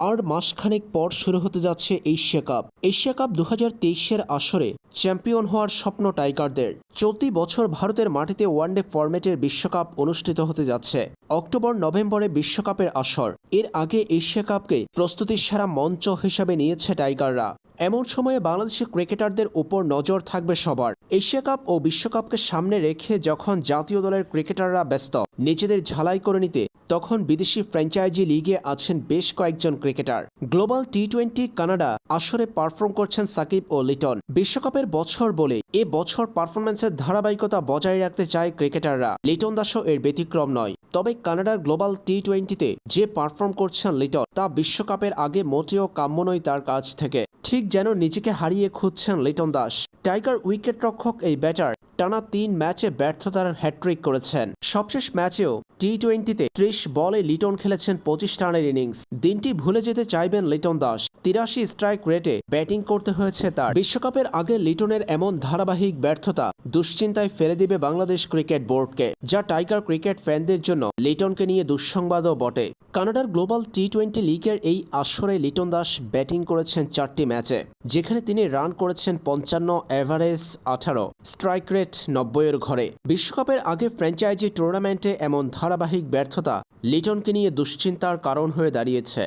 আর মাসখানেক পর শুরু হতে যাচ্ছে এশিয়া কাপ। এশিয়া কাপ দু হাজার আসরে চ্যাম্পিয়ন হওয়ার স্বপ্ন টাইগারদের। চলতি বছর ভারতের মাটিতে ওয়ানডে ফরম্যাটের বিশ্বকাপ অনুষ্ঠিত হতে যাচ্ছে। অক্টোবর নভেম্বরে বিশ্বকাপের আসর। এর আগে এশিয়া কাপকে প্রস্তুতির সেরা মঞ্চ হিসাবে নিয়েছে টাইগাররা। এমন সময়ে বাংলাদেশের ক্রিকেটারদের উপর নজর থাকবে সবার। এশিয়া কাপ ও বিশ্বকাপকে সামনে রেখে যখন জাতীয় দলের ক্রিকেটাররা ব্যস্ত, নিজেদের ঝালাই করে নিতে, তখন বিদেশি ফ্র্যাঞ্চাইজি লিগে আছেন বেশ কয়েকজন cricketer. Global T twenty Canada আসরে পারফর্ম করছেন সাকিব ও লিটন। বিশ্বকাপের বছর বলে এ বছর পারফরম্যান্সের ধারাবাহিকতা বজায় রাখতে চায় ক্রিকেটাররা। লিটন দাসও এর ব্যতিক্রম নয়। তবে কানাডার গ্লোবাল টি টোয়েন্টিতে যে পারফর্ম করছেন লিটন, তা বিশ্বকাপের আগে মোটেও কাম্য নয় তার কাছ থেকে। ঠিক যেন নিজেকে হারিয়ে খুঁজছেন লিটন দাস। টাইগার উইকেট রক্ষক এই ব্যাটার। টানা তিন ম্যাচে ব্যর্থতার হ্যাট্রিক করেছেন। সবশেষ ম্যাচেও টি টোয়েন্টিতে ত্রিশ বলে লিটন খেলেছেন পঁচিশ রানের ইনিংস। দিনটি ভুলে যেতে চাইবেন লিটন দাস। তিরাশি স্ট্রাইক রেটে ব্যাটিং করতে হয়েছে তার। বিশ্বকাপের আগে লিটনের এমন ধারাবাহিক ব্যর্থতা দুশ্চিন্তায় ফেলে দিবে বাংলাদেশ ক্রিকেট বোর্ডকে, যা টাইগার ক্রিকেট ফ্যানদের জন্য লিটনকে নিয়ে দুঃসংবাদও বটে। কানাডার গ্লোবাল টি টোয়েন্টি লিগের এই আসরে লিটন দাস ব্যাটিং করেছেন চারটি ম্যাচে, যেখানে তিনি রান করেছেন পঞ্চান্ন, এভারেজ আঠারো। স্ট্রাইক রেট নব্বইয়ের ঘরে। বিশ্বকাপের আগে ফ্র্যাঞ্চাইজি টুর্নামেন্টে এমন ধারাবাহিক ব্যর্থতা লিটনকে নিয়ে দুশ্চিন্তার কারণ হয়ে দাঁড়িয়েছে।